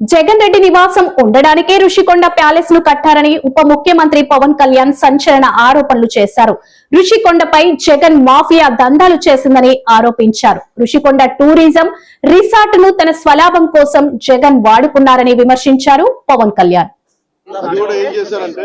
జగన్ రెడ్డి నివాసం ఉండడానికే ఋషికొండ ప్యాలెస్ను కట్టారని ఉప ముఖ్యమంత్రి పవన్ కళ్యాణ్ సంచలన ఆరోపణలు చేశారు. ఋషికొండపై జగన్ మాఫియా దందాలు చేసిందని ఆరోపించారు. ఋషికొండ టూరిజం రిసార్ట్ను తన స్వలాభం కోసం జగన్ వాడుకున్నారని విమర్శించారు పవన్ కళ్యాణ్ అది కూడా ఏం చేశారంటే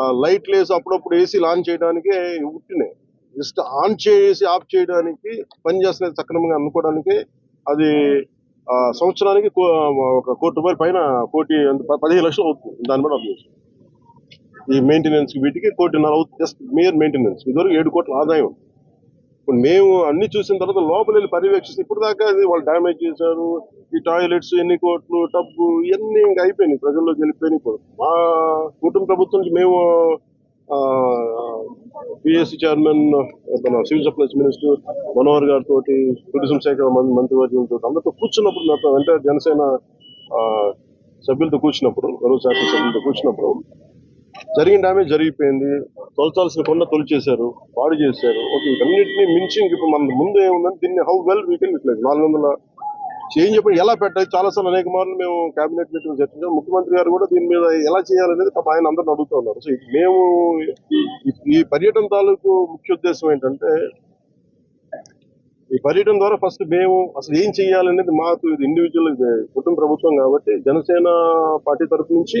లైట్ లేసి అప్పుడప్పుడు ఏసీ ఆన్ చేయడానికి ఉట్టినాయి జస్ట్ ఆన్ చేసి ఆఫ్ చేయడానికి పని చేస్తున్నది సక్రమంగా అనుకోవడానికి. అది ఆ, సంవత్సరానికి కో- ఒక కోటి రూపాయల పైన కోటి పదిహేను లక్షలు అవుతుంది. దాన్ని బట్టి అర్థం ఈ మెయింటెనెన్స్ వీటికి కోటిన్నర అవుతుంది. జస్ట్ మేయర్ మెయింటెనెన్స్ ఇదివరకు ఏడు కోట్ల ఆదాయం. ఇప్పుడు మేము అన్ని చూసిన తర్వాత లోపల వెళ్ళి పర్యవేక్షిస్తే ఇప్పుడు దాకా వాళ్ళు డ్యామేజ్ చేశారు. ఈ టాయిలెట్స్ ఎన్ని కోట్లు టబ్బు ఇవన్నీ ఇంకా అయిపోయినాయి. ప్రజల్లోకి వెళ్ళిపోయినాయి ఇప్పుడు. మా కుటుంబ ప్రభుత్వం నుంచి మేము పిఎస్సి చైర్మన్ మన సివిల్ సప్లైస్ మినిస్టర్ మనోహర్ గారితో టూరిజం శాఖ మంత్రి మంత్రివర్గంతో అందరితో కూర్చున్నప్పుడు నాతో అంటే జనసేన సభ్యులతో కూర్చున్నప్పుడు గౌరవ శాఖ సభ్యులతో కూర్చున్నప్పుడు జరిగిన డ్యామేజ్ జరిగిపోయింది. తొలచాల్సిన కొండ తొలిచేశారు పాడు చేశారు. ఓకే వీటన్నిటిని మించి ఇప్పుడు మన ముందు ఏముందని దీన్ని how well we can utilize నాలుగు వందల చేంజ్ చెప్పి ఎలా పెట్టాలి చాలా సార్లు అనేక మార్లు మేము కేబినెట్ మీటింగ్ చర్చించాం. ముఖ్యమంత్రి గారు కూడా దీని మీద ఎలా చేయాలనేది పాప ఆయన అందరిని అడుగుతూ ఉన్నారు. సో ఇది మేము ఈ- ఈ పర్యటన తాలూకు ముఖ్య ఉద్దేశం ఏంటంటే ఈ పర్యటన ద్వారా ఫస్ట్ మేము అసలు ఏం చేయాలనేది మాకు ఇది ఇండివిజువల్ కుటుంబ ప్రభుత్వం కాబట్టి జనసేన పార్టీ తరఫు నుంచి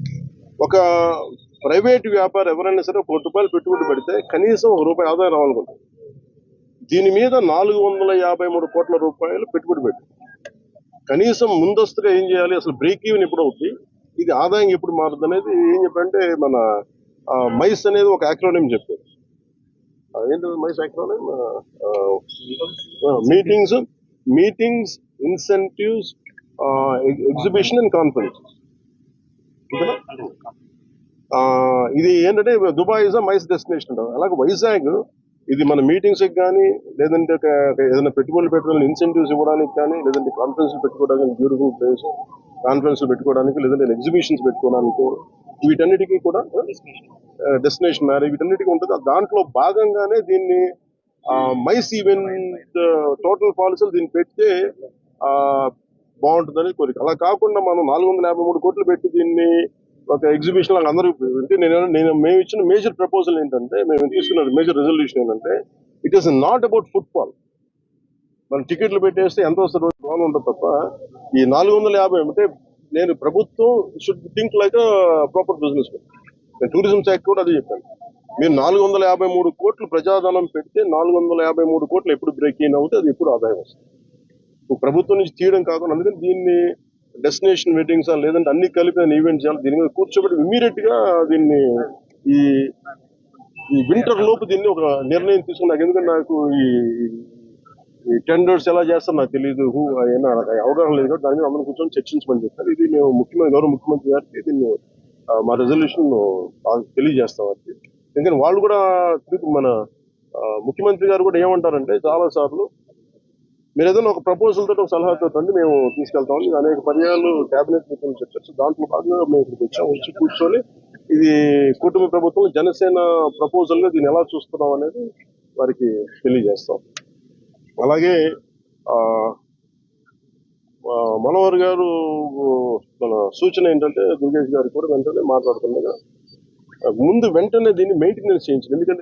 ఒక ప్రైవేట్ వ్యాపారం ఎవరైనా సరే కోటి రూపాయలు పెట్టుబడి పెడితే కనీసం ఒక రూపాయి ఆదాయం రావాలనుకుంటుంది దీని మీద నాలుగు వందల యాభై మూడు కోట్ల రూపాయలు పెట్టుబడి పెట్టి. కనీసం ముందస్తుగా ఏం చేయాలి? అసలు బ్రేక్ ఈవెన్ ఎప్పుడు అవుతుంది ఇది ఆదాయం ఎప్పుడు మారుతుంది అనేది ఏం చెప్పంటే మన మైస్ అనేది ఒక యాక్రోనియం చెప్పారు. ఆ, ఏంటి MICE acronym meetings meetings incentives exhibition and conferences ఇది ఏంటంటే Dubai is a MICE destination అలాగే వైజాగ్ ఇది మన మీటింగ్స్ కానీ లేదంటే ఏదైనా పెట్టుబడులు పెట్టడానికి ఇన్సెంటివ్స్ ఇవ్వడానికి కానీ లేదంటే కాన్ఫరెన్స్ పెట్టుకోవడానికి బ్యూటిఫుల్ ప్లేస్ కాన్ఫరెన్స్ పెట్టుకోవడానికి లేదంటే ఎగ్జిబిషన్స్ పెట్టుకోవడానికి వీటన్నిటికీ కూడా డెస్టినేషన్ మ్యారేజ్ వీటన్నిటికీ ఉంటుంది. దాంట్లో భాగంగానే దీన్ని మైస్ ఈవెంట్ టోటల్ పాలసీలు దీన్ని పెడితే బాగుంటుందని కోరిక. అలా కాకుండా మనం నాలుగు వందల యాభై మూడు కోట్లు పెట్టి దీన్ని ఒక ఎగ్జిబిషన్ లాగా అందరూ అంటే నేను నేను మేము ఇచ్చిన మేజర్ ప్రపోజల్ ఏంటంటే మేము తీసుకున్న మేజర్ రెజల్యూషన్ ఏంటంటే it is not about football మనం టికెట్లు పెట్టేస్తే ఎంత వస్తుంది? లోన్ ఉంటుంది తప్ప ఈ నాలుగు వందల యాభై అంటే నేను ప్రభుత్వం should think like proper business నేను టూరిజం శాఖ కూడా అది చెప్పాను. మీరు నాలుగు వందల యాభై మూడు కోట్లు ప్రజాధనం పెడితే నాలుగు వందల యాభై మూడు కోట్లు ఎప్పుడు బ్రేక్ ఇన్ అవుతే అది ఎప్పుడు ఆదాయం వస్తుంది. ప్రభుత్వం నుంచి తీయడం కాకుండా అందుకని దీన్ని డెస్టినేషన్ మీటింగ్స్ లేదంటే అన్ని కలిపి ఈవెంట్ చేయాలి. దీని మీద కూర్చోబెట్టి ఇమీడియట్గా దీన్ని ఈ ఈ వింటర్ లోపు దీన్ని ఒక నిర్ణయం తీసుకున్నాక ఎందుకంటే నాకు ఈ ఈ టెండర్స్ ఎలా చేస్తారో నాకు తెలియదు హూ అయినా నాకు అవగాహన లేదు కాబట్టి దాని మీద అందరం కూర్చొని చర్చించమని చెప్పారు. ఇది మేము ముఖ్యమంత్రి గౌరవ ముఖ్యమంత్రి గారికి దీన్ని మా రెజల్యూషన్ తెలియజేస్తాం అది. ఎందుకంటే వాళ్ళు కూడా మన ముఖ్యమంత్రి గారు కూడా ఏమంటారంటే చాలా సార్లు మీరు ఏదైనా ఒక ప్రపోజల్ తోటి ఒక సలహాతో రండి మేము తీసుకెళ్తామని అనేక పర్యాలు కేబినెట్ మీటింగ్ చెప్పచ్చు దాంట్లో భాగంగా మేము ఇక్కడికి వచ్చాం వచ్చి కూర్చొని ఇది కుటుంబ ప్రభుత్వం జనసేన ప్రపోజల్గా దీన్ని ఎలా చూస్తున్నాం అనేది వారికి తెలియజేస్తాం. అలాగే మనోహర్ గారు మన సూచన ఏంటంటే దుర్గేష్ గారు కూడా వెంటనే మాట్లాడుతుండగా ముందు వెంటనే దీన్ని మెయింటెనెన్స్ చేయించింది ఎందుకంటే